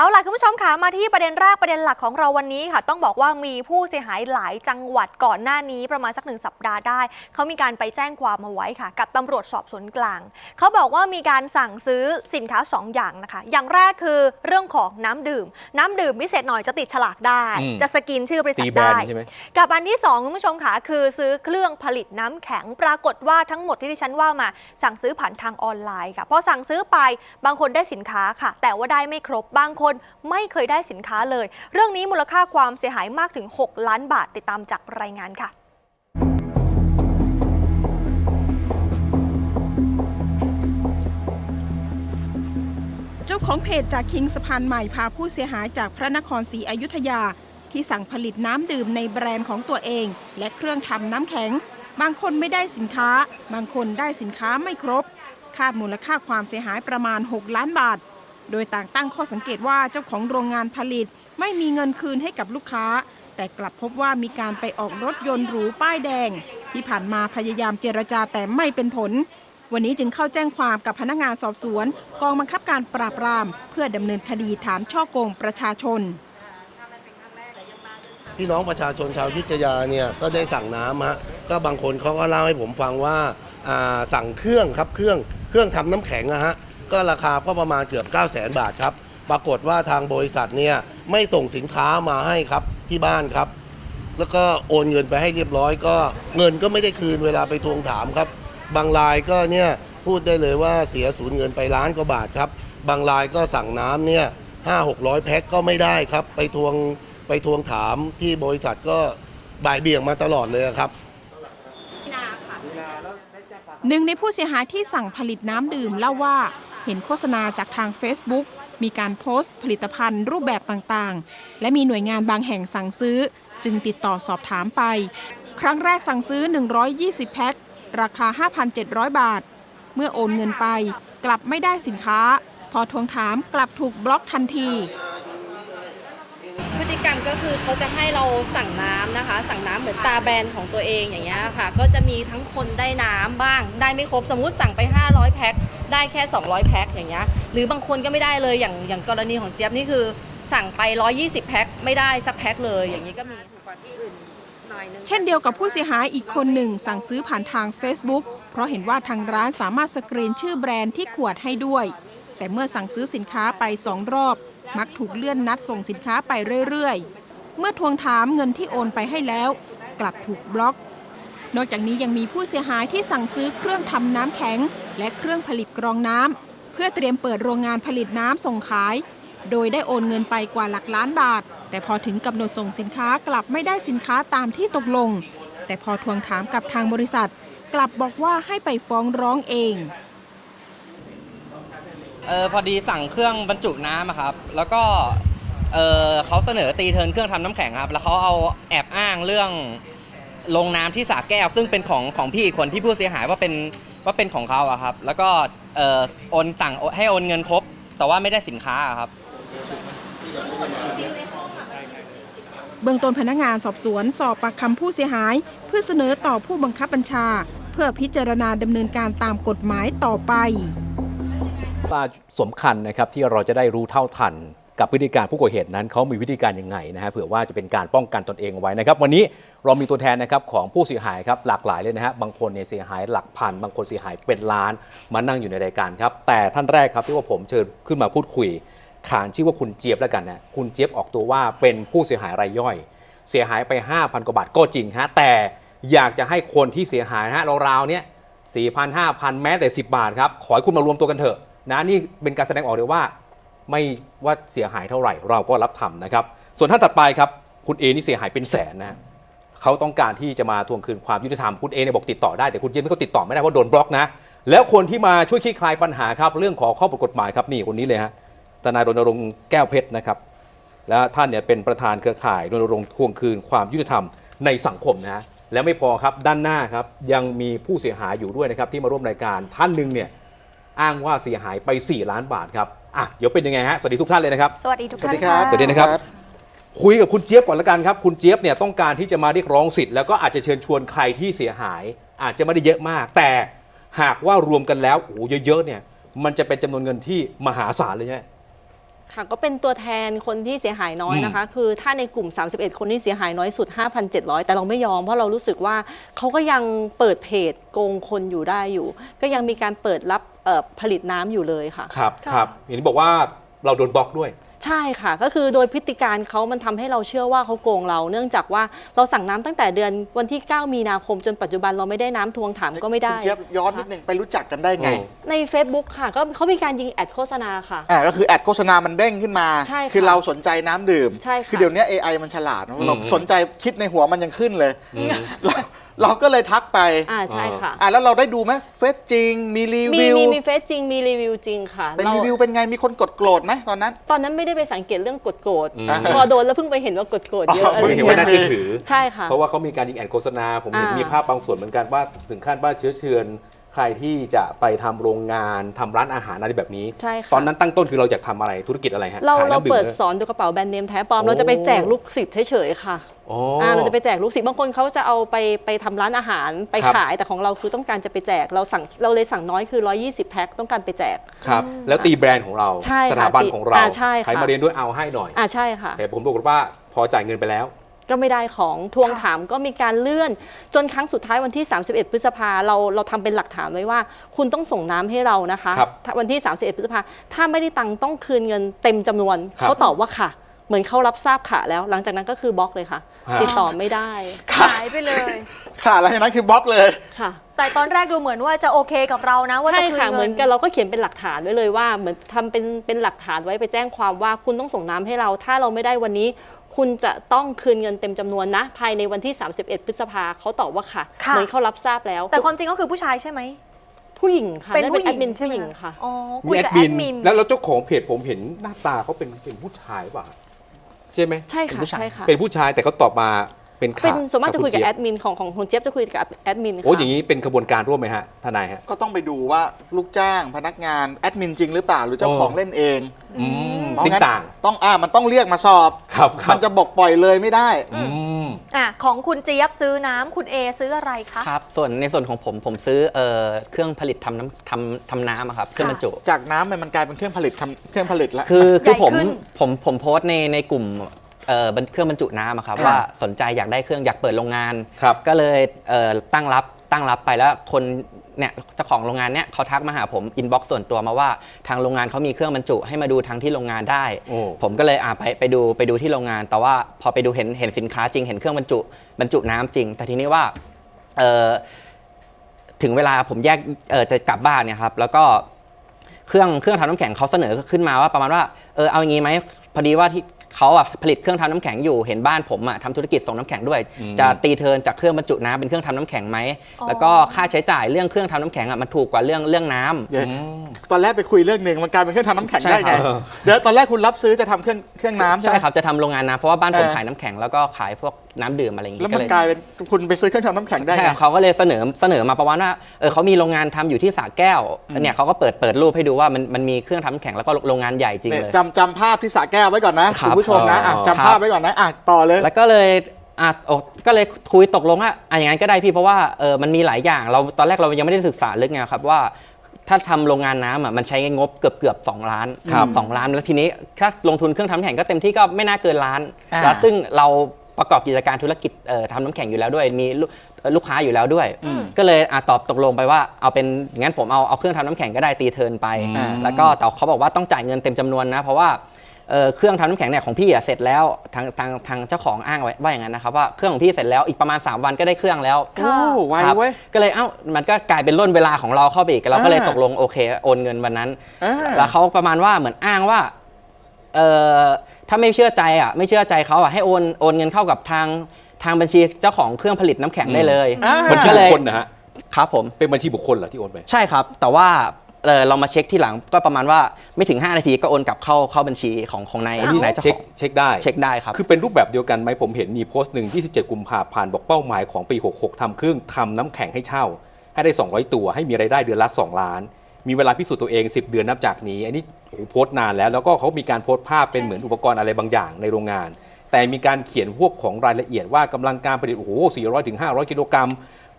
เอาล่ะคุณผู้ชมค่ะมาที่ประเด็นแรกประเด็นหลักของเราวันนี้ค่ะ ต้องบอกว่ามีผู้เสียหายหลายจังหวัดก่อนหน้านี้ประมาณสักหนึ่งสัปดาห์ได้ เขามีการไปแจ้งความมาไว้ค่ะ กับตำรวจสอบสวนกลาง เขาบอกว่ามีการสั่งซื้อสินค้า 2 อย่างนะคะ อย่างแรกคือเรื่องของน้ำดื่ม น้ำดื่มพิเศษหน่อยจะติดฉลากได้อืมจะสกินชื่อบริษัตีทแบรนได้ด์ใช่ไหมกับอันที่2คุณผู้ชมค่ะคือซื้อเครื่องผลิตน้ำแข็งปรากฏว่าทั้งหมดที่ดิฉันว่ามา สั่งซื้อผ่านทางออนไลน์ค่ะพอสั่งซื้อไปบางคนได้สินค้าค่ะ แต่ว่าได้ไม่ครบบางคนไม่เคยได้สินค้าเลย เรื่องนี้มูลค่าความเสียหายมากถึง 6 ล้านบาทติดตามจากรายงานค่ะเจ้าของเพจจากคิงสะพานใหม่พาผู้เสียหายจากพระนครศรีอยุธยา ที่สั่งผลิตน้ำดื่มในแบรนด์ของตัวเอง และเครื่องทำน้ำแข็ง บางคนไม่ได้สินค้า บางคนได้สินค้าไม่ครบ คาดมูลค่าความเสียหายประมาณ 6 ล้านบาท โดยต่างตั้งข้อสังเกตว่าเจ้าของโรงงานผลิตไม่มีเงินคืนให้กับลูกค้า แต่กลับพบว่ามีการไปออกรถยนต์หรูป้ายแดง ที่ผ่านมาพยายามเจรจาแต่ไม่เป็นผล วันนี้จึงเข้าแจ้งความกับพนักงานสอบสวน กองบังคับการปราบปราม เพื่อดำเนินคดีฐานช่อโกงประชาชนพี่น้องประชาชนชาวยุทธยาเนี่ยก็ได้สั่งน้ำฮะก็บางคนเขาก็เล่าให้ผมฟังว่าสั่งเครื่องครับเครื่องเครื่องทำน้ำแข็งอะฮะ ก็ราคาก็ประมาณเกือบ 9 0 0 0 0 0 บาทครับ ปรากฏว่าทางบริษัทเนี่ยไม่ส่งสินค้ามาให้ครับที่บ้านครับ แล้วก็โอนเงินไปให้เรียบร้อย ก็เงินก็ไม่ได้คืนเวลาไปทวงถามครับ บางรายก็เนี่ยพูดได้เลยว่าเสียสูญเงินไปล้านกว่าบาทครับ บางรายก็สั่งน้ำเนี่ยห้าหกร้อยแพ็คก็ไม่ได้ครับ ไปทวงไปทวงถามที่บริษัทก็บ่ายเบี่ยงมาตลอดเลยครับ หนึ่งในผู้เสียหายที่สั่งผลิตน้ำดื่มเล่าว่า เห็นโฆษณาจากทาง Facebook มีการโพสต์ผลิตภัณฑ์รูปแบบต่างๆ และมีหน่วยงานบางแห่งสั่งซื้อ จึงติดต่อสอบถามไป ครั้งแรกสั่งซื้อ 120 แพ็ค ราคา 5,700 บาท เมื่อโอนเงินไป กลับไม่ได้สินค้า พอทวงถามกลับถูกบล็อกทันที กรรมก็คือเขาจะให้เราสั่งน้ำนะคะ สั่งน้ำเหมือนตาแบรนด์ของตัวเองอย่างเงี้ยค่ะ ก็จะมีทั้งคนได้น้ำบ้าง ได้ไม่ครบสมมุติสั่งไป 500 แพ็คได้แค่ 200 แพ็คอย่างเงี้ยหรือบางคนก็ไม่ได้เลยอย่างอย่างกรณีของเจี๊ยบนี่คือ สั่งไป 120 แพ็คไม่ได้สักแพ็คเลยอย่างนี้ก็มีเช่นเดียวกับผู้เสียหายอีกคนหนึ่งสั่งซื้อผ่านทาง Facebook เพราะเห็นว่าทางร้านสามารถสกรีนชื่อแบรนด์ที่ขวดให้ด้วย แต่เมื่อสั่งซื้อสินค้าไปสองรอบ มักถูกเลื่อนนัดส่งสินค้าไปเรื่อยๆ เมื่อทวงถามเงินที่โอนไปให้แล้ว กลับถูกบล็อก นอกจากนี้ยังมีผู้เสียหายที่สั่งซื้อเครื่องทำน้ำแข็ง และเครื่องผลิตกรองน้ำเพื่อเตรียมเปิดโรงงานผลิตน้ำส่งขาย โดยได้โอนเงินไปกว่าหลักล้านบาท แต่พอถึงกำหนดส่งสินค้ากลับไม่ได้สินค้าตามที่ตกลง แต่พอทวงถามกับทางบริษัท กลับบอกว่าให้ไปฟ้องร้องเอง เออพอดีสั่งเครื่องบรรจุน้ำอะครับ แล้วก็เออเขาเสนอตีเทิร์นเครื่องทำน้ำแข็งครับ แล้วเขาเอาแอบอ้างเรื่องลงน้ำที่สาแก้ว ซึ่งเป็นของของพี่อีกคนที่ผู้เสียหายว่าเป็นว่าเป็นของเขาอะครับ แล้วก็เออโอนสั่งให้โอนเงินครบ แต่ว่าไม่ได้สินค้าอะครับ เบื้องต้นพนักงานสอบสวนสอบปากคำผู้เสียหาย เพื่อเสนอต่อผู้บังคับบัญชา เพื่อพิจารณาดำเนินการตามกฎหมายต่อไป ว่าสำคัญนะครับที่เราจะได้รู้เท่าทัน กับพฤติการผู้ก่อเหตุนั้นเขามีวิธีการยังไงนะฮะเผื่อว่าจะเป็นการป้องกันตนเองเอาไว้นะครับ วันนี้เรามีตัวแทนนะครับของผู้เสียหายครับหลากหลายเลยนะฮะบางคนเนี่ยเสียหายหลักพัน บางคนเสียหายเป็นล้านมานั่งอยู่ในรายการครับแต่ท่านแรกครับที่ว่าผมเชิญขึ้นมาพูดคุย ขานชื่อว่าคุณเจี๊ยบแล้วกันนะคุณเจี๊ยบออกตัวว่าเป็นผู้เสียหายรายย่อย เสียหายไป 5,000กว่าบาทก็จริงฮะแต่อยากจะให้คนที่เสียหายนะฮะราวๆเนี่ย4,000 5,000แม้แต่ 10 บาทครับขอให้คุณมารวมตัวกันเถอะ นะนี่เป็นการแสดงออกเลยว่าไม่ว่าเสียหายเท่าไหร่เราก็รับทำนะครับ ส่วนท่านถัดไปครับ คุณเอนี่เสียหายเป็นแสนนะเขาต้องการที่จะมาทวงคืนความยุติธรรมคุณเอเนี่ยบอกติดต่อได้แต่คุณเจี๊ยบไม่เขาติดต่อไม่ได้เพราะโดนบล็อกนะ แล้วคนที่มาช่วยคลี่คลายปัญหาครับเรื่องของข้อกฎหมายครับนี่คนนี้เลยฮะทนายรณรงค์แก้วเพชรนะครับ และท่านเนี่ยเป็นประธานเครือข่ายรณรงค์ทวงคืนความยุติธรรมในสังคมนะฮะและไม่พอครับด้านหน้าครับยังมีผู้เสียหายอยู่ด้วยนะครับที่มาร่วมรายการท่านหนึ่งเนี่ย อ้างว่าเสียหายไป 4 ล้านบาทครับอะเดี๋ยวเป็นยังไงฮะสวัสดีทุกท่านเลยนะครับสวัสดีทุกสวัท่าสนดีครับะสวัสดีนะครับ คุยกับคุณเจี๊ยบก่อนละกันครับ คุณเจี๊ยบเนี่ยต้องการที่จะมาเรียกร้องสิทธิ์แล้วก็อาจจะเชิญชวนใครที่เสียหาย อาจจะไม่ได้เยอะมาก แต่หากว่ารวมกันแล้วโอ้โหเยอะๆเนี่ยมันจะเป็นจำนวนเงินที่มหาศาลเลยใช่ไหม ค่ะก็เป็นตัวแทนคนที่เสียหายน้อยนะคะ คือถ้าในกลุ่ม 31 คนที่เสียหายน้อยสุด 5,700 แต่เราไม่ยอม เพราะเรารู้สึกว่าเขาก็ยังเปิดเพจโกงคนอยู่ได้อยู่ ก็ยังมีการเปิดรับเอ่อผลิตน้ำอยู่เลยค่ะ ครับค่ะครับอย่างนี้บอกว่าเราโดนบล็อกด้วย ใช่ค่ะ ก็คือโดยพฤติการเขามันทำให้เราเชื่อว่าเขาโกงเรา เนื่องจากว่าเราสั่งน้ำตั้งแต่เดือนวันที่ 9 มีนาคมจนปัจจุบันเราไม่ได้น้ำทวงถามก็ไม่ได้ คุณเจี๊ยบย้อนนิดนึงไปรู้จักกันได้ไง อืม ใน Facebook ค่ะ ก็เขามีการยิงแอดโฆษณาค่ะ อ่าก็คือแอดโฆษณามันเด้งขึ้นมา ใช่ค่ะคือเราสนใจน้ำดื่ม ใช่ค่ะ คือเดี๋ยวนี้ AI มันฉลาดนะอืม เราสนใจคิดในหัวมันยังขึ้นเลย อืม เรา เราก็เลยทักไปอ่าใช่ค่ะ อ่าแล้วเราได้ดูไหมเฟซจริง มีรีมีวิว มีมีเฟซจริงมีรีวิวจริงค่ะเป็นเรารีวิวเป็นไงมีคนกดโกรธไหมตอนนั้น ตอนนั้นไม่ได้ไปสังเกตเรื่องกดโกรธอืม พอโดนแล้วเพิ่งไปเห็นว่ากดโกรธเยอะอ๋ออะไรเพิ่งอเห็นย่างว่าเงี้น่ายเชื่อถือ ใช่ค่ะ เพราะว่าเขามีการยิงแอดโฆษณา ผมเห็นอ่ามีมีภาพบางส่วนเหมือนกันว่าถึงขั้นว่าเชื้อเชิญ ใครที่จะไปทำโรงงานทำร้านอาหารอะไรแบบนี้ ใช่ค่ะ ตอนนั้นตั้งต้นคือเราอยากทำอะไรธุรกิจอะไรฮะเราขายเราน้ำดื่มเปิดเลยสอนดูกระเป๋าแบรนด์เนมแท้ปลอม โอ้ เราจะไปแจกลูกศิษย์เฉยๆค่ะอ๋ออ่าเราจะไปแจกลูกศิษย์บางคนเขาจะเอาไปไปทำร้านอาหารไปครับ ขายแต่ของเราคือต้องการจะไปแจกเราสั่งเราเลยสั่งน้อยคือ 120 แพ็คต้องการไปแจก ครับแล้วตีแบรนด์ของเรา ใช่ค่ะสถาบันของเราอ่าใช่ค่ะใครมาเรียนด้วยเอาให้หน่อย อ่าใช่ค่ะ แต่ผมบอกฏว่าพอจ่ายเงินไปแล้ว ก็ไม่ได้ของทวงค่ะถามก็มีการเลื่อน จนครั้งสุดท้ายวันที่ 31 พฤษภาเราเราทำเป็นหลักฐานไว้ว่า คุณต้องส่งน้ำให้เรานะคะครับถ้าวันที่ 31 พฤษภาถ้าไม่ได้ตังค์ต้องคืนเงินเต็มจำนวนครับ เขาตอบว่าค่ะ เหมือนเขารับทราบค่ะแล้ว หลังจากนั้นก็คือบล็อกเลยค่ะ ฮะ ติดต่อไม่ได้หายไปเลย ค่ะแล้วจากนั้นคือบล็อกเลย ค่ะ แต่ตอนแรกดูเหมือนว่าจะโอเคกับเรานะว่าจะใช่คืนค่ะเงิเหมือนกันเราก็เขียนเป็นหลักฐานไว้เลยว่าเหมือนทำเป็นเป็นหลักฐานไว้ไปแจ้งความว่าคุณต้องส่งน้ำให้เรา ถ้าเราไม่ได้วันนี้ คุณจะต้องคืนเงินเต็มจำนวนนะ ภายในวันที่ 31 พฤษภาเขาตอบว่าค่ะค่ะเหมือนเขารับทราบแล้ว แต่ความจริงก็คือผู้ชายใช่ไหมผู้หญิงค่ะเป็นนั่นผู้หญิงแอดมินใช่ผู้ไหมหญิงค่ะอ๋อมีคุยแอกับดแอมินดมินแล้วแล้วเจ้าของเพจผมเห็นหน้าตาเขาเป็นเป็นผู้ชายเปล่ะใช่ไหมใช่เป็นค่ะผู้ชายใช่ค่ะเป็นผู้ชายแต่เขาตอบมา เป็นเป็ข่านส่วนมากจะคุยกับณแอเจี๊ดมินของของของเจี๊ยบจะคุยกับแอดมินค่ะโอ้อย่างนี้เป็นขบวนการร่วมไหมฮะทนายฮะ ก็ต้องไปดูว่าลูกจ้างพนักงานแอดมินจริงหรือเปล่าหรือเจ้าของเล่นเองอืมเพราะติ๊งงั้นต่างต้องอ่ามันต้องเรียกมาสอบ ครับครัมับนจะบอกปล่อยเลยไม่ได้อืมอะของคุณเจี๊ยบซื้อน้ำคุณเอซื้ออะไรคะ ครับ ส่วนในส่วนของผมผมซื้อเอ่อเครื่องผลิตทำน้ำทำทำน้ำอะครับ เครื่องบรรจุ จากน้ำมันมันกลายเป็นเครื่องผลิตทำเครื่องผลิตแล้วคือคือผมใหญ่ขึ้น ผมผมโพสต์ในในกลุ่ม เอ่อบรรเครื่องบรรจุน้ำอะครับค่ะ ว่าสนใจอยากได้เครื่องอยากเปิดโรงงาน ครับ ก็เลยเอ่อตั้งรับตั้งรับไปแล้วคนเนี่ยเจ้าของโรงงานเนี่ยเขาทักมาหาผมอินบ็อกซ์ส่วนตัวมาว่าทางโรงงานเขามีเครื่องบรรจุ ให้มาดูทางที่โรงงานได้ โอ้ ผมก็เลยอ่าไปไปดูไปดูที่โรงงาน แต่ว่าพอไปดูเห็นเห็นสินค้าจริงเห็นเครื่องบรรจุบรรจุน้ำจริง แต่ทีนี้ว่าเอ่อถึงเวลาผมแยกเอ่อจะกลับบ้านเนี่ยครับแล้วก็ เครื่องเครื่องทำน้ำแข็งเขาเสนอขึ้นมาว่าประมาณว่าเออเอาอย่างงี้ไหมพอดีว่าที่ เขาอะผลิตเครื่องทำน้ำแข็งอยู่เห็นบ้านผมอะทำธุรกิจส่งน้ำแข็งด้วย อืม จะตีเทิร์นจากเครื่องบรรจุน้ำเป็นเครื่องทำน้ำแข็งไหมอ๋อ แล้วก็ค่าใช้จ่ายเรื่องเครื่องทำน้ำแข็งอะมันถูกกว่าเรื่องเรื่องน้ำ เดี๋ยวอืม ตอนแรกไปคุยเรื่องหนึ่งมันกลายเป็นเครื่องทำน้ำแข็งใช่ได้ไง ครับ เดี๋ยวตอนแรกคุณรับซื้อจะทำเครื่องเครื่องน้ำใช่ใช่ไหมครับจะทำโรงงานน้ำเพราะว่าบ้านผมเออ ขายน้ำแข็งแล้วก็ขายพวกน้ำดื่มอะไรอย่างแล้วงี้ก็มันเลยกลายเป็นคุณไปซื้อเครื่องทำน้ำแข็งได้ใช่ไงครับเขาก็เลยเสนอเสนอมาประมาณว่าเออเขามีโรงงานทำอยู่ที่สระแก้วเนี่ยเขาก็เปิดเปิดรูปให้ดูว่ามันมันมีเครื่องทำน้ำแข็งแล้วก็โรงงานใหญ่จริงเนี่ยเลย จำจำภาพที่สระแก้วไว้ก่อนนะครับคุณผู้ชมนะอะอ๋อจำภาพไว้ก่อนนะอะต่อเลย แล้วก็เลยอะโอ้ก็เลยคุยตกลงว่าอะอย่างนั้นก็ได้พี่เพราะว่าเออมันมีหลายอย่างเราตอนแรกเรายังไม่ได้ศึกษาลึกไงครับว่า ถ้าทำโรงงานน้ำอะมันใช้งบเกือบเกือบสองล้านครับสองล้านแล้วทีนี้ถ้าลงทุนเครื่องทำน้ำแข็งก็เต็มที่ก็ไม่น่าเกินล้านอ่า แล้วซึ่งเรา ประกอบกิจการธุรกิจเอ่อทำน้ำแข็งอยู่แล้วด้วย มีลูกเอ่อลูกค้าอยู่แล้วด้วย ก็เลยอะตอบตกลงไปว่าเอาเป็นงั้นผมเอาเอาเครื่องทำน้ำแข็งก็ได้ตีเทิร์นไปอืมแล้วก็แต่เขาบอกว่าต้องจ่ายเงินเต็มจำนวนนะ เพราะว่าเอ่อเครื่องทำน้ำแข็งเนี่ยของพี่อะเสร็จแล้วทางทางทางเจ้าของอ้างไว้ว่าอย่างนั้นนะครับว่าเครื่องของพี่เสร็จแล้วอีกประมาณ 3 วันก็ได้เครื่องแล้ว โอ้ไวครับเว้ย ก็เลยเอ้ามันก็กลายเป็นร่นเวลาของเราเข้าไปอีกเราก็เลยอ่าตกลงโอเคโอนเงินวันนั้น อ่าแล้วเขาประมาณว่าเหมือนอ้างว่าเอ่อ ถ้าไม่เชื่อใจอะไม่เชื่อใจเขาอะให้โอนโอนเงินเข้ากับทางทางบัญชีเจ้าของเครื่องผลิตน้ำแข็งได้เลยอ่า บัญชีก็เลบุคยคลนะฮะครับผม เป็นบัญชีบุคคลเหรอที่โอนไป ใช่ครับ แต่ว่าเอ่อเรามาเช็คที่หลังก็ประมาณว่าไม่ถึง 5 นาทีก็โอนกลับเข้าเข้าบัญชีของของนายอันนี้นายเจ้าเช็คของเช็คได้ เช็คได้ครับ คือเป็นรูปแบบเดียวกันไหมผมเห็นมีโพสต์หนึ่ง27 กุมภาพันธ์บอกเป้าหมายของปี 66ทำเครื่องทำน้ำแข็งให้เช่า ให้ได้ 200 ตัวให้มีรายได้เดือนละ 2 ล้าน มีเวลาพิสูจน์ตัวเอง 10 เดือนนับจากนี้ อันนี้โอ้โหโพสต์นานแล้ว แล้วก็เขามีการโพสต์ภาพเป็นเหมือนอุปกรณ์อะไรบางอย่างในโรงงาน แต่มีการเขียนพวกของรายละเอียดว่ากำลังการผลิตโอ้โห400ถึง500 กิโลกรัม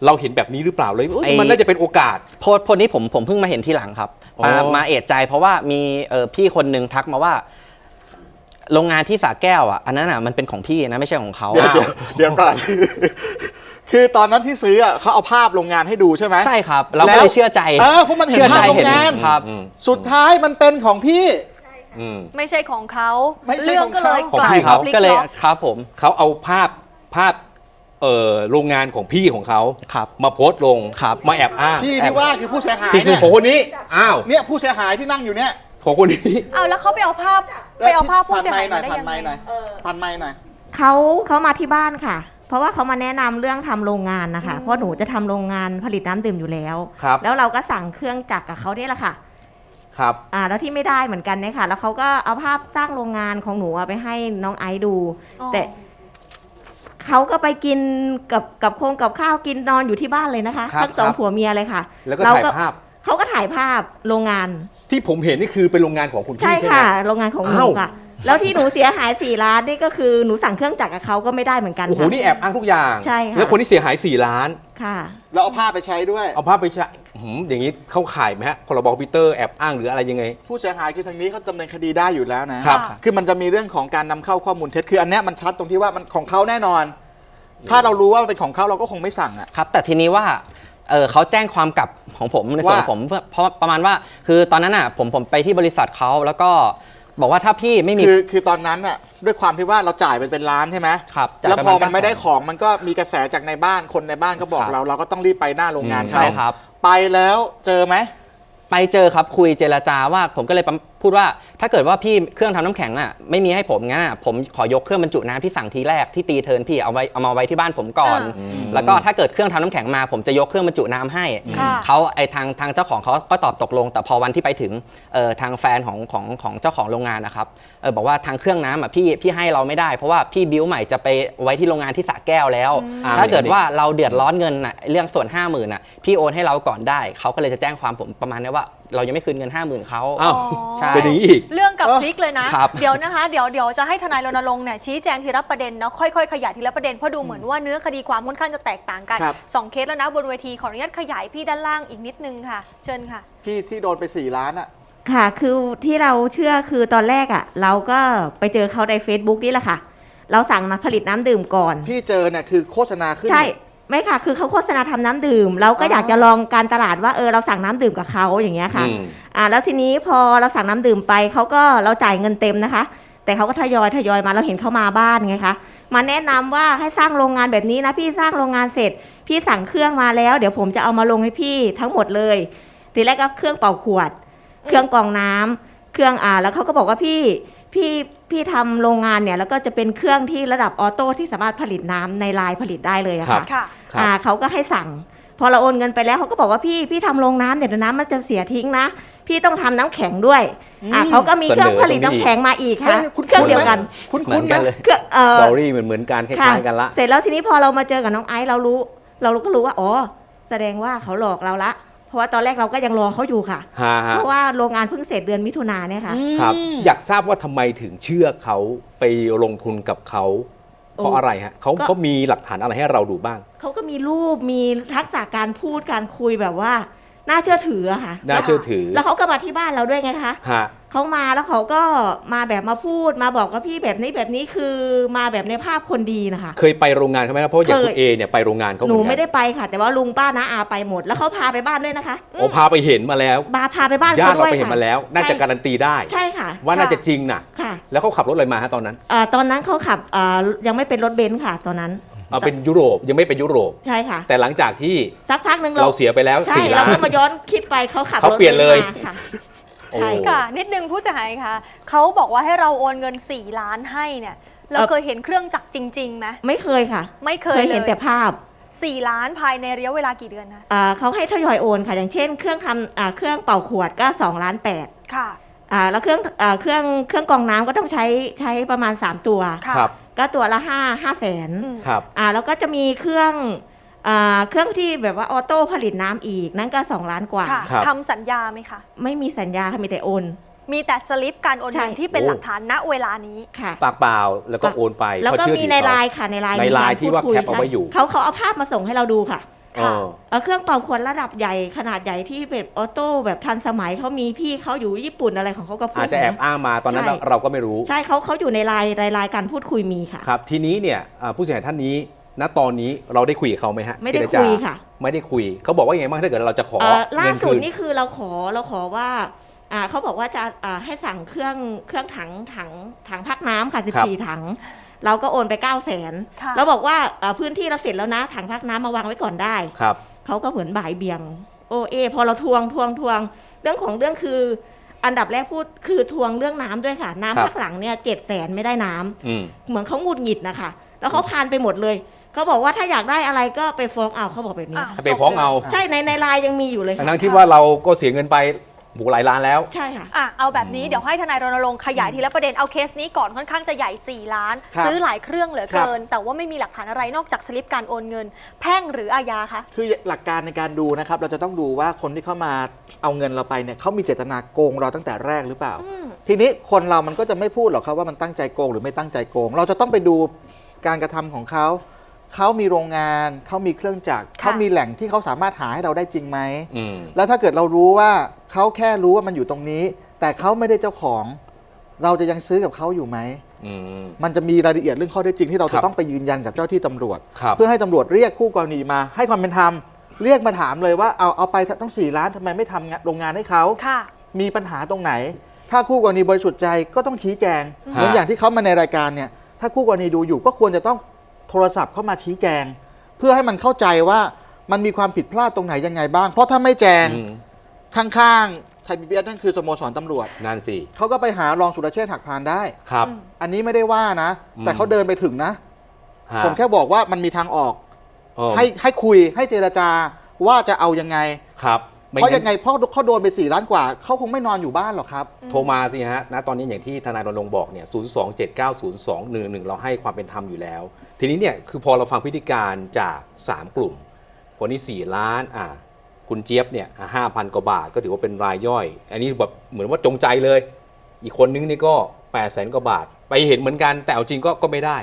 เราเห็นแบบนี้หรือเปล่าเลยเอ้ยไอ้ มันน่าจะเป็นโอกาส โพสต์โพสต์นี้ผมผมเพิ่งมาเห็นทีหลังครับ อ๋อ มามาเอะใจเพราะว่ามีเอ่อพี่คนหนึ่งทักมาว่า โรงงานที่สระแก้วอะอันนั้นอะมันเป็นของพี่นะไม่ใช่ของเขา เดี๋ยวเดี๋ยวเดี๋ยวก่อน คือตอนนั้นที่ซื้ออะเขาเอาภาพโรงงานให้ดูใช่ไหม ใช่ครับ เราก็เลยเชื่อใจเออเพราะมันเห็นชื่อภาพใจโรงงานครับ อืมสุดท้ายมันเป็นของพี่ อืมไม่ใช่ของเขา ไม่ใช่เรื่องก็เลยของกลับพี่ใช่ครับพลิก็เลยล็อ ครับผม เขาเอาภาพภาพเอ่อโรงงานของพี่ของเขาครับมาโพสต์ลงครับ มาแอบอ้างพี่ที่ว่าคือผู้เสียหายพี่คือเนี่ยของคนนี้อ้าวเนี่ยผู้เสียหายที่นั่งอยู่เนี่ยของคนนี้ เอาแล้วเขาไปเอาภาพ ไปเอาภาพผู้เสียหายพัมานได้พันยังไม้หไงน่อยพันไม้หน่อย เขาเขามาที่บ้านค่ะ เพราะว่าเขามาแนะนำเรื่องทำโรงงานนะคะ เพราะหนูจะทำโรงงานผลิตน้ำดื่มอยู่แล้ว ครับ แล้วเราก็สั่งเครื่องจักรกับเขาเนี่ยแหละค่ะ ครับ อ่า แล้วที่ไม่ได้เหมือนกันเนี่ยค่ะ แล้วเขาก็เอาภาพสร้างโรงงานของหนูอะไปให้น้องไอซ์ดูอ๋อแต่เขาก็ไปกินกับกับโครงกับข้าวกินนอนอยู่ที่บ้านเลยนะคะครับทั้งสองครับผัวเมียเลยค่ะ แล้วก็เรถ่ายภาพเขาก็ถ่ายภาพโรงงาน ที่ผมเห็นนี่คือเป็นโรงงานของคุณพี่ใช่ใช่ไหมค่ะ โรงงานของหนูอ้าวค่ะ แล้วที่หนูเสียหายสี่ล้านนี่ก็คือหนูสั่งเครื่องจักรกับเขาก็ไม่ได้เหมือนกันโอ้โหค่ะ นี่แอบอ้างทุกอย่าง ใช่ค่ะ แล้วคนที่เสียหาย 4 ล้าน ค่ะ แล้วเอาภาพไปใช้ด้วย เอาภาพไปใช้หืมอย่างนี้เข้าข่ายไหมฮะพรบคอมพิวเตอร์แอบอ้างหรืออะไรยังไง ผู้เสียหายคือทางนี้เขาดำเนินคดีได้อยู่แล้วนะครับ คือมันจะมีเรื่องของการนำเข้าข้อมูลเท็จคืออันเนี้ยมันชัดตรงที่ว่ามันของเขาแน่นอน ถ้าเรารู้ว่ามันเป็นของเขาเราก็คงไม่สั่งอะ ครับแต่ทีนี้ว่าเออเขาแจ้งความกลับของผมในส่วนว่าผมเพื่อเพราะประมาณว่า คือตอนนั้นอะผมผมไปที่บริษัทเขาแล้วก็ บอกว่าถ้าพี่ไม่มี คือคือตอนนั้นอะด้วยความที่ว่าเราจ่ายไปเป็นล้านใช่ไหมครับจ่ายแล้วไปพอประมาณมันไม่ได้ของมันก็มีกระแสจากในบ้านคนในบ้านก็บอกครับ เรา เราก็ต้องรีบไปหน้าโรงงานอืมใช่เขาครับ ไปแล้วเจอไหม ไปเจอครับคุยเจรจาว่าผมก็เลยปั๊ม พูดว่าถ้าเกิดว่าพี่เครื่องทำน้ำแข็งอะไม่มีให้ผมงั้นอะผมขอยกเครื่องบรรจุน้ำที่สั่งทีแรกที่ตีเทิร์นพี่เอาไว้เอามาไว้ที่บ้านผมก่อนอ่าแล้วก็ถ้าเกิดเครื่องทำน้ำแข็งมา ผมจะยกเครื่องบรรจุน้ำให้ค่ะเขาไอทางทางเจ้าของเขาก็ตอบตกลง แต่พอวันที่ไปถึงเอ่อทางแฟนของของของเจ้าของโรงงานนะครับเออบอกว่าทางเครื่องน้ำอะพี่พี่ให้เราไม่ได้ เพราะว่าพี่บิ้วใหม่จะไปไว้ที่โรงงานที่สระแก้วแล้วอ่าถ้าเกิดว่าเราเดือดร้อนเงินน่ะเรื่องส่วน 5 0,000น่ะพี่โอนให้เราก่อนได้เขาก็เลยจะแจ้งความผมประมาณนี้ว่า เรายังไม่คืนเงิน 5 0,000เขา อ้าวใช่ เป็นอย่างนี้อีก เรื่องกับเออพลิกเลยนะ ครับเดี๋ยวนะคะ เดี๋ยวเดี๋ยวจะให้ทนายรณรงค์เนี่ยชี้แจงทีละประเด็นเนาะ ค่อยๆ ขยายทีละประเด็น เพราะดูเหมือนว่าเนื้อคดีความค่อนข้างจะแตกต่างกันครับ สองเคสแล้วนะบนเวทีขออนุญาตขยายพี่ด้านล่างอีกนิดนึงค่ะ เชิญค่ะ พี่ที่โดนไปสี่ล้านอะ ค่ะ คือที่เราเชื่อคือตอนแรกอะ่ะ เราก็ไปเจอเขาใน Facebook นี่แหละค่ะ เราสั่งมาผลิตน้ำดื่มก่อน พี่เจอเนี่ยคือโฆษณาขึ้น ใช่ ไม่ค่ะ คือเขาโฆษณาทำน้ำดื่ม เราก็อ๋อออยากจะลองการตลาดว่าเออเราสั่งน้ำดื่มกับเขาอย่างเงี้ยค่ะ อืม อ่าแล้วทีนี้พอเราสั่งน้ำดื่มไปเขาก็เราจ่ายเงินเต็มนะคะ แต่เขาก็ทยอยทยอยมาเราเห็นเขามาบ้านไงคะมาแนะนำว่าให้สร้างโรงงานแบบนี้นะพี่สร้างโรงงานเสร็จ พี่สั่งเครื่องมาแล้ว เดี๋ยวผมจะเอามาลงให้พี่ทั้งหมดเลย ทีแรกก็เครื่องเป่าขวด เครื่องกรองน้ำเครื่องอ่าแล้วเขาก็บอกว่าพี่ พี่พี่ทำโรงงานเนี่ยแล้วก็จะเป็นเครื่องที่ระดับออโต้ที่สามารถผลิตน้ำในลายผลิตได้เลยอะครัค่ะบค่ะ ครับ อ่าเขาก็ให้สั่ง พอเราโอนเงินไปแล้วเขาก็บอกว่าพี่พี่ทำโรงน้ำเดี๋ยวน้ำมันจะเสียทิ้งนะ พี่ต้องทำน้ำแข็งด้วยอ่าเขาก็มีเครื่องผลิตน้ำแข็งมาอีกค่ะเฮ้ยคุณเครื่องเดียวกันคุณเหมืคุอณนกันเลยเครื่องเอ่อสตอรี่เหมือนเหมือนกันคค่ะล้ายๆกันละ เสร็จแล้วทีนี้พอเรามาเจอกับน้องไอซ์เรารู้ เราก็รู้ว่าอ๋อแสดงว่าเขาหลอกเราละ เพราะว่าตอนแรกเราก็ยังรอเขาอยู่ค่ะ ฮะฮะเพราะว่าโรงงานเพิ่งเสร็จเดือนมิถุนาเนี่ยค่ะ ครับ อยากทราบว่าทำไมถึงเชื่อเขาไปลงทุนกับเขา เพราะโอ้อะไรฮะเขาก็ เขามีหลักฐานอะไรให้เราดูบ้าง เขาก็มีรูปมีทักษะการพูดการคุยแบบว่า น่าเชื่อถืออะค่ะน่าเชื่อถือ แล้วเขาก็มาที่บ้านเราด้วยไงคะ ฮะ เขามาแล้วเขาก็มาแบบมาพูดมาบอกว่าพี่แบบนี้แบบนี้คือมาแบบในภาพคนดีนะคะ เคยไปโรงงานเขาไหมครับเพราะอย่างคุณเคยเอเนี่ยไปโรงงานเขาหนูเอนกันไม่ได้ไปค่ะ แต่ว่าลุงป้าน้าอาไปหมด แล้วเขาพาไปบ้านด้วยนะคะโอ้พาไปเห็นมาแล้วมาพาไปบ้านญาเขาติด้เราวยไปเห็นค่ะมาแล้ว น่าจะใช่การันตีได้ใช่ค่ะ ว่าน่าจะค่จริงน่ะค่ะ แล้วเขาขับรถอะไรมาฮะตอนนั้นอ่าตอนนั้นเขาขับอ่ายังไม่เป็นรถเบนซ์ค่ะ ตอนนั้นเอาเป็นยุโรปยังไม่เป็นยุโรปใช่ค่ะ แต่หลังจากที่สักพักหนึ่งเราเสียไปแล้วใช่สี่เราล้านก็มาย้อนคิดไปเขาขับเขารถเปลี่ยนเลยบซ์มาค่ะโอ้ ใช่ค่ะ นิดนึงผู้เสียหายค่ะเขาบอกว่าให้เราโอนเงิน 4 ล้านให้เนี่ย เราเอ่อเคยเห็นเครื่องจักรจริงๆไหมไม่เคยค่ะ ไม่เคเคยยเห็นลแต่ภาพ 4 ล้านภายในระยะเวลากี่เดือนนะอ่าเขาให้ทยอยโอนค่ะ อย่างเช่น เครื่องทำอ่าเครื่องเป่าขวดก็2ล้านแปดค่ะอ่าแล้วเครื่องอ่าเครื่องเครื่องกรองน้ำก็ต้องใช้ใช้ประมาณ 3 ตัวค่ะครับก็ตัวละ5 5แสนอืมครับอ่าแล้วก็จะมีเครื่อง อ่าเครื่องที่แบบว่าออโต้ผลิตน้ำอีกนั่นก็ 2 ล้านกว่า ค่ะครับ ทำสัญญาไหมคะ ไม่มีสัญญาค่ะมีแต่โอน มีแต่สลิปการโอนเงินใช่ ที่เป็นโอ้ หลักฐานณเวลานี้ ค่ะ ปากเปล่าแล้วก็โอนไปแล้วเพราะก็เชื่อมีถือในเขา ไลน์ค่ะในไลน์ในมีไลน์กรที่ว่าพูดคุยแคปเอาไว้อยู่ ใช่เขาเขาเอาภาพมาส่งให้เราดูค่ะค่ะเออ เอ่อเครื่องเป่าขวดระดับใหญ่ขนาดใหญ่ที่เป็นออโต้แบบทันสมัยเขามีพี่เขาอยู่ญี่ปุ่นอะไรของเขาก็พูดอาจจะแอบอ้างมาตอนนั้นใช่เราก็ไม่รู้ ใช่เขาเขาอยู่ในไลน์ในไลน์การพูดคุยมีค่ะ ครับทีนี้เนี่ยอ่าผู้เสียหายท่านนี้ ณตอนนี้เราได้คุยกับเขาไหมฮะไม่ได้เจรจาคุยค่ะ ไม่ได้คุยเขาบอกว่ายังไงบ้างถ้าเกิดเราจะขอเอ่อล่าเงินสุคืดนนี่คือเราขอเราขอว่าอ่าเขาบอกว่าจะอ่าให้สั่งเครื่องเครื่องถังถังถังพักน้ำค่ะครับ14ถัง เราก็โอนไป9 0 0แสนค่ะเราบอกว่าอ่าพื้นที่เราเสร็จแล้วนะ ถังพักน้ำมาวางไว้ก่อนได้ครับเขาก็เหมือนบ่ายเบี่ยง โอเอ พอเราทวงทวงทวง เรื่องของเรื่องคือ อันดับแรกพูดคือทวงเรื่องน้ำด้วยค่ะครับน้ำพักหลังเนี่ยเจ็ดแสนไม่ได้น้ำอืมเหมือนเขาหงุดหงิดนะคะ แล้วเขาพานไปหมดเลย เขาบอกว่าถ้าอยากได้อะไรก็ไปฟ้องเอาเขาบอกแบบนี้อ้าวให้ไปฟ้องเอา ใช่ในในไลน์ยังมีอยู่เลยค่ะทั้งๆที่ว่าเราก็เสียเงินไปบุหลายล้านแล้ว ใช่ค่ะ อะเอาแบบนี้เดี๋ยวให้ทนายรณรงค์ขยายทีละประเด็นเอาเคสนี้ก่อนค่อนข้างจะใหญ่ 4 ล้าน ครับซื้อหลายเครื่องเหลือเกิน แต่ว่าไม่มีหลักฐานอะไรนอกจากสลิปการโอนเงิน แพ่งหรืออาญาคะ คือหลักการในการดูนะครับ เราจะต้องดูว่าคนที่เข้ามาเอาเงินเราไปเนี่ยเขามีเจตนาโกงเราตั้งแต่แรกหรือเปล่า อืม ทีนี้คนเรามันก็จะไม่พูดหรอกครับว่ามันตั้งใจโกงหรือไม่ตั้งใจโกง เราจะต้องไปดูการกระทำของเขา เขามีโรงงาน เขามีเครื่องจักรเขามีแหล่งที่เขาสามารถหาให้เราได้จริงไหม อืม แล้วถ้าเกิดเรารู้ว่าเขาแค่รู้ว่ามันอยู่ตรงนี้ แต่เขาไม่ได้เจ้าของ เราจะยังซื้อกับเขาอยู่ไหม อืม มันจะมีรายละเอียดเรื่องข้อเท็จจริงที่เราครัจะบต้องไปยืนยันกับเจ้าที่ตำรวจ ครับเพื่อให้ตำรวจเรียกคู่กรณีมา ให้ความเป็นธรรมเรียกมาถามเลยว่าเอาเอาไปต้องสี่ล้านทำไมไม่ทำงานโรงงานให้เขา ค่ะ มีปัญหาตรงไหน ถ้าคู่กรณีบริสุทธิ์ใจก็ต้องชี้แจงฮะเหมือนอย่างที่เขามาในรายการเนี่ย ถ้าคู่กรณีดูอยู่ก็ควรจะต้อง โทรศัพท์เข้ามาชี้แจง เพื่อให้มันเข้าใจว่ามันมีความผิดพลาดตรงไหนยังไงบ้าง เพราะถ้าไม่แจงอืมข้างๆไทยพีบีเอสนั่นคือสโมสรตำรวจนั่นสิเขาก็ไปหารองสุรเชษฐ์หักพานได้ ครับ อืม อันนี้ไม่ได้ว่านะ แต่อืม เขาเดินไปถึงนะ ฮะผมแค่บอกว่ามันมีทางออก เออให้ให้คุยให้เจรจาว่าจะเอายังไง ครับม่ เพราะงั้นยังไงเพราะเขาโดนไปสี่ล้านกว่า เขาคงไม่นอนอยู่บ้านหรอกครับ โทรมาสิฮะ ณ ตอนนี้อย่างที่ทนายรณรงค์บอกเนี่ย 0 2 7 9 0 2 1 1เราให้ความเป็นธรรมอยู่แล้ว ทีนี้เนี่ย คือพอเราฟังพฤติการจาก 3 กลุ่ม คนนี้4ล้าน อ่า คุณเจี๊ยบเนี่ยห้าพันกว่าบาท ก็ถือว่าเป็นรายย่อย อันนี้แบบเหมือนว่าจงใจเลย อีกคนนึงนี่ก็8 0 0แสนกว่าบาท ไปเห็นเหมือนกัน แต่เอาจริงก็ก็ไม่ได้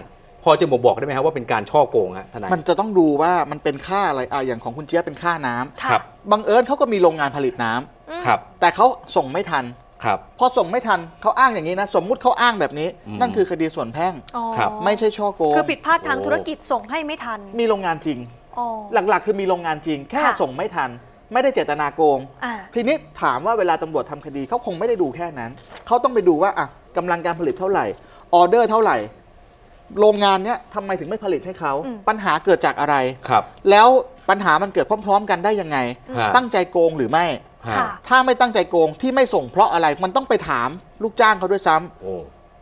พอจะบอกบอกได้ไหมครับว่าเป็นการช่อโกงฮะทนาย มันจะต้องดูว่ามันเป็นค่าอะไร อะอย่างของคุณเจี๊ยบเป็นค่าน้ำค่ะครับ บังเอิญเขาก็มีโรงงานผลิตน้ำอืม ครับแต่เขาส่งไม่ทัน ครับ พอส่งไม่ทันเขาอ้างอย่างนี้นะ สมมุติเขาอ้างแบบนี้ อืม นั่นคือคดีส่วนแพ่ง อ๋อครับ ไม่ใช่ช่อโกงคือผิดพลาดทางโอ้ธุรกิจส่งให้ไม่ทันมีโรงงานจริง อ๋อ หลักๆ คือมีโรงงานจริง แค่ค่ะ ส่งไม่ทัน ไม่ได้เจตนาโกง อ่า ทีนี้ถามว่าเวลาตำรวจทำคดีเขาคงไม่ได้ดูแค่นั้น เขาต้องไปดูว่าอะกำลังการผลิตเท่าไหร่ ออเดอร์เท่าไหร่ โรงงานเนี้ยทำไมถึงไม่ผลิตให้เขา อืม ปัญหาเกิดจากอะไร ครับ แล้ว ปัญหามันเกิดพร้อม ๆ กันได้ยังไง ฮะ ตั้งใจโกงหรือไม่ฮะค่ะ ถ้าไม่ตั้งใจโกงที่ไม่ส่งเพราะอะไรมันต้องไปถามลูกจ้างเขาด้วยซ้ำโอ้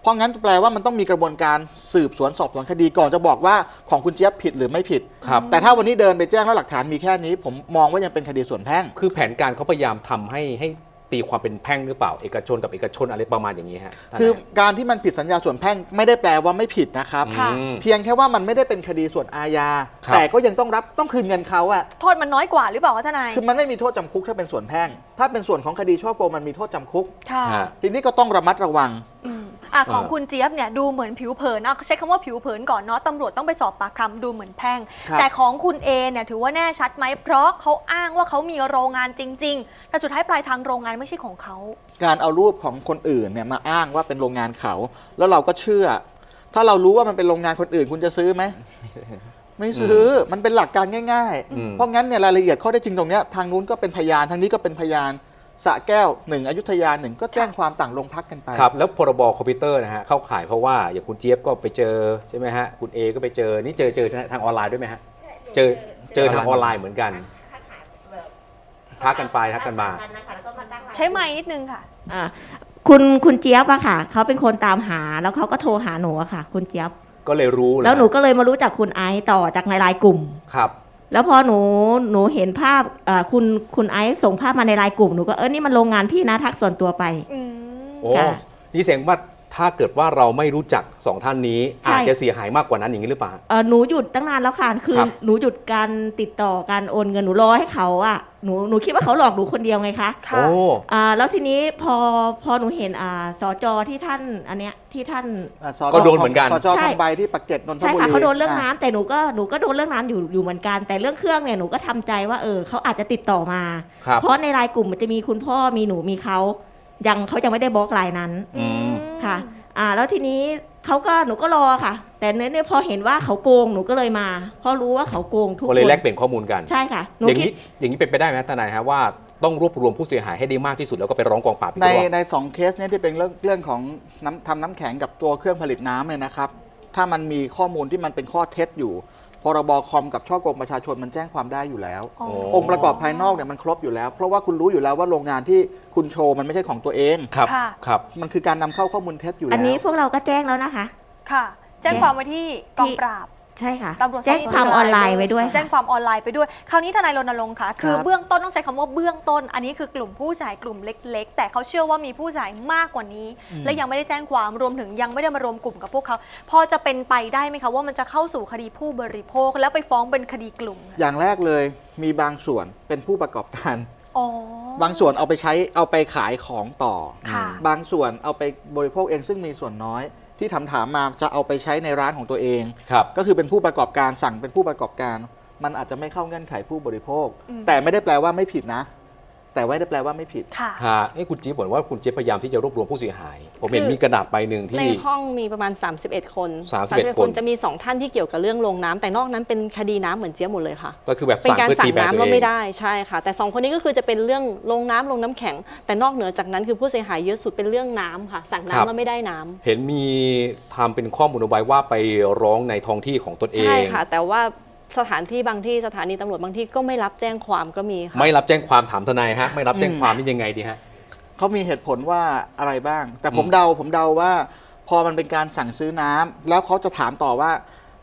เพราะงั้นแปลว่ามันต้องมีกระบวนการสืบสวนสอบสวนคดีก่อนจะบอกว่าของคุณเจี๊ยบผิดหรือไม่ผิด ครับ แต่ถ้าวันนี้เดินไปแจ้งแล้วหลักฐานมีแค่นี้ ผมมองว่ายังเป็นคดีส่วนแพ่ง คือแผนการเขาพยายามทำให้ให้ ตีความเป็นแพ่งหรือเปล่า เอกชนกับเอกชนอะไรประมาณอย่างนี้ฮะคือการที่มันผิดสัญญาส่วนแพ่งไม่ได้แปลว่าไม่ผิดนะครับค่ะอืม เพียงแค่ว่ามันไม่ได้เป็นคดีส่วนอาญา ครับ แต่ก็ยังต้องรับต้องคืนเงินเขาอะโทษมันน้อยกว่าหรือเปล่าคะทนาย คือมันไม่มีโทษจำคุกถ้าเป็นส่วนแพ่ง ถ้าเป็นส่วนของคดีช่อโกงมันมีโทษจำคุก ค่ะ ฮะ ทีนี้ก็ต้องระมัดระวัง อืม อะของเออคุณเจี๊ยบเนี่ยดูเหมือนผิวเผินเอาใช้คำว่าผิวเผินก่อนเนาะตำรวจต้องไปสอบปากคำดูเหมือนแพ่ง ครับแต่ของคุณเอเนี่ยถือว่าแน่ชัดไหมเพราะเขาอ้างว่าเขามีโรงงานจริง ๆ แต่สุดท้ายปลายทางโรงงานไม่ใช่ของเขา การเอารูปของคนอื่นเนี่ยมาอ้างว่าเป็นโรงงานเขา แล้วเราก็เชื่อ ถ้าเรารู้ว่ามันเป็นโรงงานคนอื่นคุณจะซื้อไหม ไม่ซื้อมันเป็นหลักการง่าย อืม ๆ เพราะงั้นเนี่ยรายละเอียดข้อได้จริงตรงเนี้ยทางนู้นก็เป็นพยานทางนี้ก็เป็นพยาน สระแก้วหนึ่งอยุธยาหนึ่งก็แจ้งความต่างโรงพักกันไป ครับ แล้วพรบคอมพิวเตอร์นะฮะเข้าข่ายเพราะว่าอย่างคุณเจี๊ยบก็ไปเจอใช่ไหมฮะคุณเอก็ไปเจอนี่เจอเจอทางออนไลน์ด้วยไหมฮะเจอเจอทางออนไลน์เหมือนกันทักกันไปทักกันมา ใช้ไม้นิดนึงค่ะ อ่าคุณคุณเจี๊ยบอะค่ะเขาเป็นคนตามหาแล้วเขาก็โทรหาหนูอะค่ะ คุณเจี๊ยบก็เลยรู้แล้วหนูก็เลยมารู้จักคุณไอซ์ต่อจากในไลน์กลุ่มครับ แล้วพอหนูหนูเห็นภาพเอ่อคุณคุณไอซ์ส่งภาพมาในไลน์กลุ่มหนูก็เออนี่มันโรงงานพี่นะทักส่วนตัวไปอืมโอ้ค่ะนี่เสียงว่า ถ้าเกิดว่าเราไม่รู้จักสองท่านนี้ ใช่ อาจจะเสียหายมากกว่านั้นอย่างนี้หรือเปล่า เออหนูหยุดตั้งนานแล้วค่ะ คือครับหนูหยุดการติดต่อการโอนเงินหนูรอให้เขาอะหนูหนูคิดว่าเขาหลอกหนูคนเดียวไงคะค่ะ โอ้ อ่าแล้วทีนี้พอพอหนูเห็นอ่าสจที่ท่านอันเนี้ยที่ท่าน อะสก็โดนเหมือนกัน สจใช่ ทองใบที่ปักเกร็ดนนทใช่บุรีค่ะเขาโดนเรื่องะน้ำแต่หนูก็หนูก็โดนเรื่องน้ำอยู่อยู่เหมือนกัน แต่เรื่องเครื่องเนี่ยหนูก็ทำใจว่าเออเขาอาจจะติดต่อมา ครับ เพราะในไลน์กลุ่มมันจะมีคุณพ่อมีหนูมีเขา ยังเขายังไม่ได้บล็อกไลน์นั้นอืม ค่ะอ่าแล้วทีนี้เขาก็หนูก็รอค่ะ แต่เนี้ยพอเห็นว่าเขาโกงหนูก็เลยมา เพราะรู้ว่าเขาโกงทุกก็เลยคนแลกเปลี่ยนข้อมูลกัน ใช่ค่ะหนูอย่างคิด นี้อย่างนี้เป็นไปได้ไหมทนายฮะว่าต้องรวบรวมผู้เสียหายให้ได้มากที่สุดแล้วก็ไปร้องกองปราบอีกในรอบในสองเคสเนี่ยที่เป็นเรื่องเรื่องของน้ำทำน้ำแข็งกับตัวเครื่องผลิตน้ำเนี่ยนะครับ ถ้ามันมีข้อมูลที่มันเป็นข้อเท็จอยู่พ รบคอมกับช่อโกงประชาชนมันแจ้งความได้อยู่แล้ว อ๋อ องค์ประกอบภายนอกเนี่ยมันครบอยู่แล้ว เพราะว่าคุณรู้อยู่แล้วว่าโรงงานที่คุณโชว์มันไม่ใช่ของตัวเอง ครับค่ะ ครับ มันคือการนำเข้าข้อมูลเท็จอยู่แล้ว อันนี้พวกเราก็แจ้งแล้วนะคะ ค่ะ แจ้งความไว้ที่กองปราบ ใช่ค่ะตำรวจแจ้งความออนไลน์ไว้ด้วย แจ้งความออนไลน์ไปด้วย คราวนี้ทนายรณรงค์ค่ะ คือครับเบื้องต้นต้องใช้คำว่าเบื้องต้น อันนี้คือกลุ่มผู้เสียหายกลุ่มเล็ก ๆ แต่เขาเชื่อว่ามีผู้เสียหายมากกว่านี้ และยังไม่ได้แจ้งความรวมถึงยังไม่ได้มารวมกลุ่มกับพวกเขา พอจะเป็นไปได้ไหมคะว่ามันจะเข้าสู่คดีผู้บริโภค แล้วไปฟ้องเป็นคดีกลุ่มค่ะอย่างแรกเลยมีบางส่วนเป็นผู้ประกอบการอ๋อบางส่วนเอาไปใช้เอาไปขายของต่อค่ะบางส่วนเอาไปบริโภคเองซึ่งมีส่วนน้อย ที่ถามถามๆมาจะเอาไปใช้ในร้านของตัวเอง ครับ ก็คือเป็นผู้ประกอบการสั่งเป็นผู้ประกอบการ มันอาจจะไม่เข้าเงื่อนไขผู้บริโภคอืมแต่ไม่ได้แปลว่าไม่ผิดนะ แต่ไม่ได้แปลว่าไม่ผิด ค่ะ ฮะเอ้คุณจิ๊บบอกว่าคุณจิ๊บพยายามที่จะรวบรวมผู้เสียหาย ผมเห็นคือ มีกระดาษใบหนึ่งในที่ ห้องมีประมาณ 31 คน31คน จะมี 2 ท่านที่เกี่ยวกับเรื่องโรงน้ำแต่นอกนั้นเป็นคดีน้ำเหมือนเจี๊ยบหมดเลยค่ะ ก็คือแบบเป็นสั่งการเพื่อสั่ตีงแบรนด์น้ำตัวก็เอไม่ง ได้ใช่ค่ะ แต่ 2 คนนี้ก็คือจะเป็นเรื่องลงน้ำลงน้ำแข็ง แต่นอกเหนือจากนั้นคือผู้เสียหายเยอะสุดเป็นเรื่องน้ำค่ะ สั่งครับ น้ำแล้วไม่ได้น้ำเห็นมีทำเป็นข้อมูลเอาไว้ว่าไปร้องในท้องที่ของตนเอใช่ง ค่ะ แต่ว่า สถานที่บางที่สถานีตำรวจบางที่ก็ไม่รับแจ้งความก็มีค่ะ ไม่รับแจ้งความถามทนายฮะ ไม่รับแจ้งความนี่ยังไงดีฮะ เขามีเหตุผลว่าอะไรบ้าง แต่ผมอืม เดาผมเดาว่า พอมันเป็นการสั่งซื้อน้ำแล้วเขาจะถามต่อว่า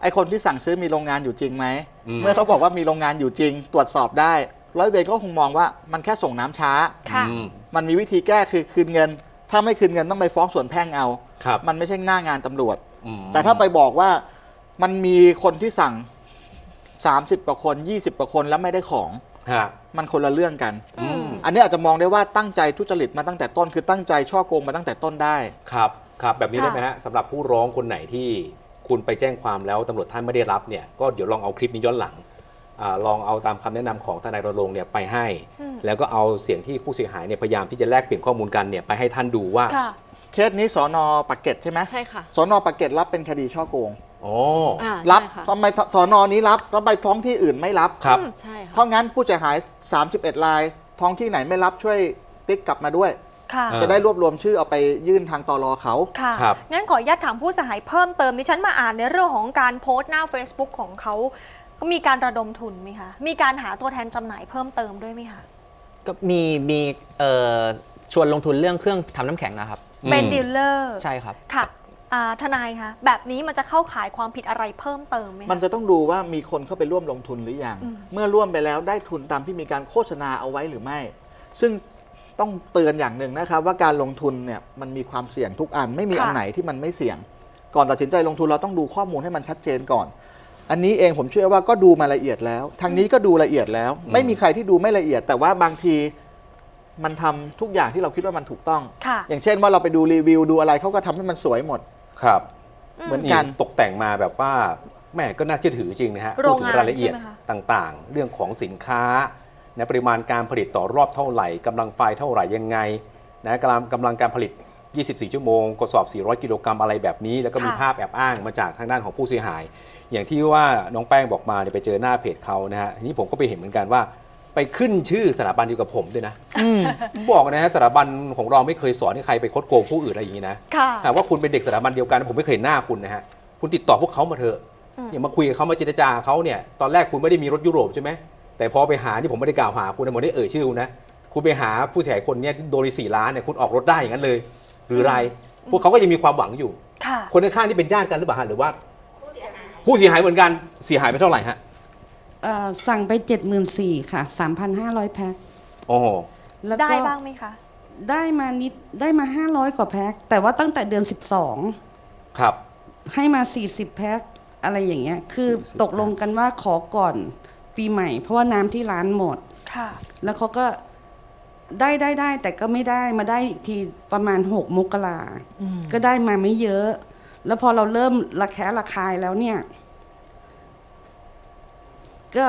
ไอคนที่สั่งซื้อมีโรงงานอยู่จริงไหมอืม เมื่อเขาบอกว่ามีโรงงานอยู่จริง ตรวจสอบได้ร้อยเวรก็คงมองว่ามันแค่ส่งน้ำช้า ค่ะ อืมมันมีวิธีแก้คือคืนเงิน ถ้าไม่คืนเงินต้องไปฟ้องส่วนแพ่งเอา ครับมันไม่ใช่หน้างานตำรวจ อืมแต่ถ้าไปบอกว่ามันมีคนที่สั่ง 30กว่าคน 20กว่าคนแล้วไม่ได้ของ ฮะ มันคนละเรื่องกัน อืม อันนี้อาจจะมองได้ว่าตั้งใจทุจริตมาตั้งแต่ต้น คือตั้งใจช่อโกงมาตั้งแต่ต้นได้ ครับครับแบบนี้ค่ะได้ไหมฮะสำหรับผู้ร้องคนไหนที่คุณไปแจ้งความแล้วตำรวจท่านไม่ได้รับเนี่ยก็เดี๋ยวลองเอาคลิปนี้ย้อนหลังอาลองเอาตามคำแนะนำของทนายรณรงค์เนี่ยไปให้ อืม แล้วก็เอาเสียงที่ผู้เสียหายเนี่ยพยายามที่จะแลกเปลี่ยนข้อมูลกันเนี่ยไปให้ท่านดูว่า ค่ะ เคสนี้สอนอปากเกร็ดใช่ไหมใช่ค่ะ สอนอปากเกร็ดรับเป็นคดีช่อโกง โอ้อ่ารับใช่ค่ะทำไมสอนอนี้รับแล้วไปท้องที่อื่นไม่รับ ครับ ใช่ค่ะเพราะงั้นผู้เสียหาย 31ราย ท้องที่ไหนไม่รับช่วยติ๊กกลับมาด้วย ค่ะอ่าจะได้รวบรวมชื่อเอาไปยื่นทางตอรอเขา ค่ะ ครับ งั้นขออนุญาตถามผู้เสียหายเพิ่มเติมดิฉันมาอ่านในเรื่องของการโพสต์หน้า Facebook ของเขาก็มีการระดมทุนไหมคะ มีการหาตัวแทนจำหน่ายเพิ่มเติมด้วยไหมคะ ก็มีมีเอ่อชวนลงทุนเรื่องเครื่องทำน้ำแข็งนะครับเป็นอืมดีลเลอร์ ใช่ครับ ค่ะ อ่าทนายคะแบบนี้มันจะเข้าข่ายความผิดอะไรเพิ่มเติมไหมคะ มันจะต้องดูว่ามีคนเข้าไปร่วมลงทุนหรือยัง อืม เมื่อร่วมไปแล้วได้ทุนตามที่มีการโฆษณาเอาไว้หรือไม่ ซึ่งต้องเตือนอย่างหนึ่งนะครับ ว่าการลงทุนเนี่ยมันมีความเสี่ยงทุกอันไม่มีอันไหนที่มันไม่เสี่ยง ก่อนตัดสินใจลงทุนเราต้องดูข้อมูลให้มันชัดเจนก่อน อันนี้เองผมเชื่อว่าก็ดูมาละเอียดแล้ว ทางนี้ก็ดูละเอียดแล้ว ไม่มีใครที่ดูไม่ละเอียด แต่ว่าบางทีมันทำทุกอย่างที่เราคิดว่ามันถูกต้อง ค่ะ อย่างเช่นว่าเราไปดูรีวิวดูอะไรเขาก็ทำให้มันสวยหมด ครับเหมือนนี่กันตกแต่งมาแบบว่าแม่ก็น่าเชื่อถือจริงนะฮะโรงงานพูดถึรายละเอียดใช่ไหมคะต่างๆ เรื่องของสินค้านะปริมาณการผลิตต่อรอบเท่าไหร่กำลังไฟเท่าไหร่ยังไงนะกำลังกำลังการผลิต 24 ชั่วโมง กระสอบ 400 กิโลกรัมอะไรแบบนี้ แล้วก็มีค่ะภาพแอบอ้างมาจากทางด้านของผู้เสียหาย อย่างที่ว่าน้องแป้งบอกมาเนี่ยไปเจอหน้าเพจเขานะฮะทีนี้ผมก็ไปเห็นเหมือนกันว่า ไปขึ้นชื่อสถาบันเดียวกับผมด้วยนะผมบอกนะฮะสถาบันของเราไม่เคยสอนให้ใครไปคดโกงผู้อื่นอะไรอย่างนี้นะค่ะ หากว่าคุณเป็นเด็กสถาบันเดียวกัน ผมไม่เคยเห็นหน้าคุณนะฮะคุณติดต่อพวกเขามาเถอะอืมอย่ามาคุยกับเขามาเจรจาเขาเนี่ยตอนแรกคุณไม่ได้มีรถยุโรปใช่ไหมแต่พอไปหาที่ผมไม่ได้กล่าวหาคุณนะผมได้เอ่ยชื่อคุณนะคุณไปหาผู้เสียหายคนเนี้ยโดนไปสี่ล้านเนี่ยคุณออกรถได้อย่างนั้นเลย หรือไรพวกเขาก็ยังมีความหวังอยู่ ค่ะ คนข้างๆที่เป็นญาติกันหรือเปล่าฮะหรือว่า ผู้เสียหายเหมือนกันเสียหายไปเท่าไหร่ฮะ เอ่อสั่งไป 74,000ค่ะ 3,500 แพ็คโอ้โหแล้วได้ก็บ้างไหมคะ ได้มานิดได้มา 500 กว่าแพ็คแต่ว่าตั้งแต่เดือน12ครับให้มา 40 แพ็คอะไรอย่างเงี้ยคือตกลงกันว่าขอก่อนปีใหม่ เพราะว่าน้ำที่ร้านหมด ค่ะ แล้วเขาก็ได้ได้ได้ แต่ก็ไม่ได้มาได้อีกทีประมาณ 6 มกราก็ได้มาไม่เยอะ แล้วพอเราเริ่มระแคะระคายแล้วเนี่ย ก็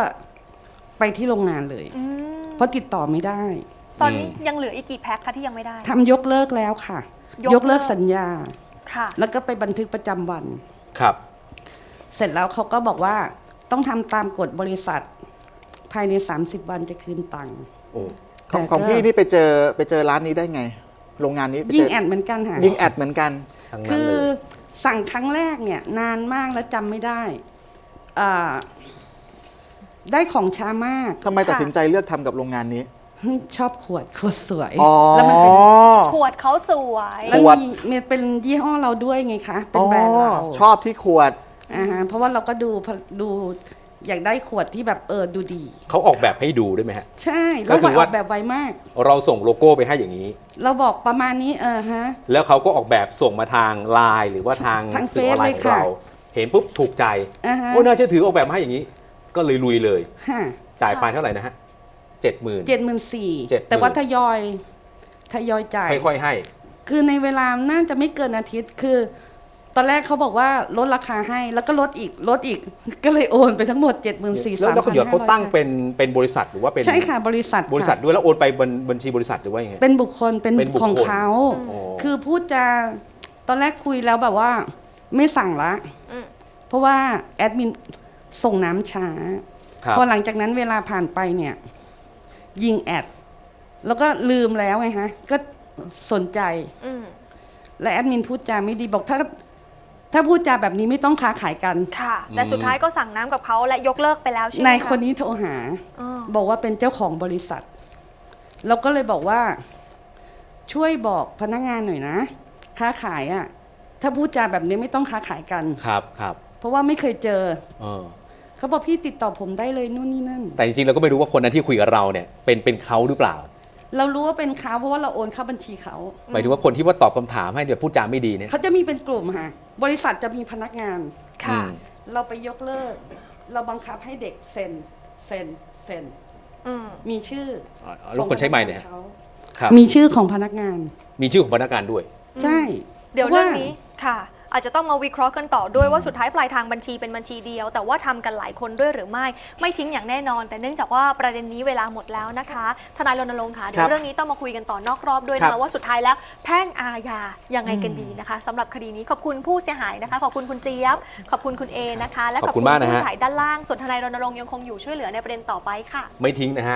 ไปที่โรงงานเลย อืมเพราะติดต่อไม่ได้ตอนนี้ยังเหลืออีกกี่แพ็คคะที่ยังไม่ได้ ทำยกเลิกแล้วค่ะ ยกเลิก ยกเลิกสัญญา ค่ะ แล้วก็ไปบันทึกประจำวัน ครับ เสร็จแล้วเขาก็บอกว่าต้องทำตามกฎบริษัท ภายใน 30 วันจะคืนตังค์ โอ้ ของแต่ของก็พี่นี่ไปเจอไปเจอร้านนี้ได้ไง โรงงานนี้ไปเจยิ่งแอดเหมือนกันค่ะ ยิงแอดเหมือนกัน ทั้งนั้นคือเลยสั่งครั้งแรกเนี่ยนานมากแล้วจำไม่ได้อ่า ได้ของช้ามาก ทำไมตัดสินใจเลือกทำกับโรงงานนี้ ชอบขวดขวดสวย อ๋อ แล้วมันเป็นขวดเขาสวยแล้วขวด มีมีเป็นยี่ห้อเราด้วยไงคะ เป็นแบรนด์เราอ๋อชอบที่ขวด อ่าฮะเพราะว่าเราก็ดูดูอยากได้ขวดที่แบบเออดูดี เขาออกแบบให้ดูด้วยไหมฮะ ใช่ก็แล้วคือไวอว่าอกแบบไวมาก เราส่งโลโก้ไปให้อย่างนี้ เราบอกประมาณนี้เออฮะ แล้วเขาก็ออกแบบส่งมาทางไลน์หรือว่าทางทางสื่อออนไลน์เฟขซองเลยค่ะ เรา เห็นปุ๊บถูกใจอ่าฮะ โอ้น่าเชื่อถือออกแบบมาให้อย่างนี้ ก็เลยลุยเลยฮะจ่ายไปเท่าไหร่นะฮะเจ็ดหมื่น เจ็ดหมื่นสี่70,000 แต่ว่าทยอยทยอยจ่าย ค่อยๆให้ คือในเวลาน่าจะไม่เกินอาทิตย์คือ ตอนแรกเขาบอกว่าลดราคาให้แล้วก็ลดอีกลดอีก ก็เลยโอนไปทั้งหมด 7 4 3 5 0 แล้วแล้วเดี๋ยวเขาตั้งเป็นเป็นบริษัทหรือว่าเป็นใช่ค่ะบริษัทบริษัทค่ะด้วยแล้วโอนไปบัญบัญชีบริษัทหรือว่ายังไง เป็นบุคคลเป็นเป็นบุคคลของเขา อ๋อ คือพูดจาตอนแรกคุยแล้วแบบว่า ไม่สั่งละ อืม เพราะว่าแอดมิน ส่งน้ำช้า ครับพอหลังจากนั้นเวลาผ่านไปเนี่ย ยิงแอด แล้วก็ลืมแล้วไงฮะ ก็สนใจ อืมและแอดมินพูดจาไม่ดีบอกถ้า ถ้าพูดจาแบบนี้ไม่ต้องค้าขายกัน ค่ะ แต่สุดท้ายก็สั่งน้ำกับเขาและยกเลิกไปแล้วใช่ไหมนายะคนนี้โทรหา อ๋อบอกว่าเป็นเจ้าของบริษัท เราก็เลยบอกว่า ช่วยบอกพนักงานหน่อยนะ ค้าขายอะ่ะ ถ้าพูดจาแบบนี้ไม่ต้องค้าขายกัน ครับครับเพราะว่าไม่เคยเจอ เออ เขาบอกพี่ติดต่อผมได้เลยนู่นนี่นั่น แต่จริงๆเราก็ไม่รู้ว่าคนนั้นที่คุยกับเราเนี่ยเป็นเป็นเขาหรือเปล่า เรารู้ว่าเป็นเขาเพราะว่าเราโอนเข้าบัญชีเขา หมายถึงว่าคนที่ว่าตอบคำถามให้เดี๋ยวพูดจาไม่ดีเนี่ย เขาจะมีเป็นกลุ่มค่ะ บริษัทจะมีพนักงาน ค่ะ อืม เราไปยกเลิก เราบังคับให้เด็กเซ็น เซ็น เซ็น อืม มีชื่ออ๋อรบกวนใช้ไมค์หน่อยขฮะองพนักงานเขาครับมีชื่อของพนักงาน มีชื่อของพนักงานด้วย ใช่เดี๋ยวพาะเรื่องว่านี้ค่ะ อาจจะต้องมาวิเคราะห์กันต่อด้วยว่าสุดท้ายปลายทางบัญชีเป็นบัญชีเดียว แต่ว่าทำกันหลายคนด้วยหรือไม่ ไม่ทิ้งอย่างแน่นอน แต่เนื่องจากว่าประเด็นนี้เวลาหมดแล้วนะคะ ทนายรณรงค์ค่ะเดี๋ยครัวบเรื่องนี้ต้องมาคุยกันต่อนอกรอบด้วยครันะคะบว่าสุดท้ายแล้วแพ่งอาญายังไงกันดีนะคะสำหรับคดีนี้ขอบคุณผู้เสียหายนะคะขอบคุณคุณเจี๊ยบขอบคุณคุณเอนะคะและขอบคุณมากนะฮะผู้เสียหายด้านล่างส่วนทนายรณรงค์ยังคงอยู่ช่วยเหลือในประเด็นต่อไปค่ะ ไม่ทิ้งนะฮะ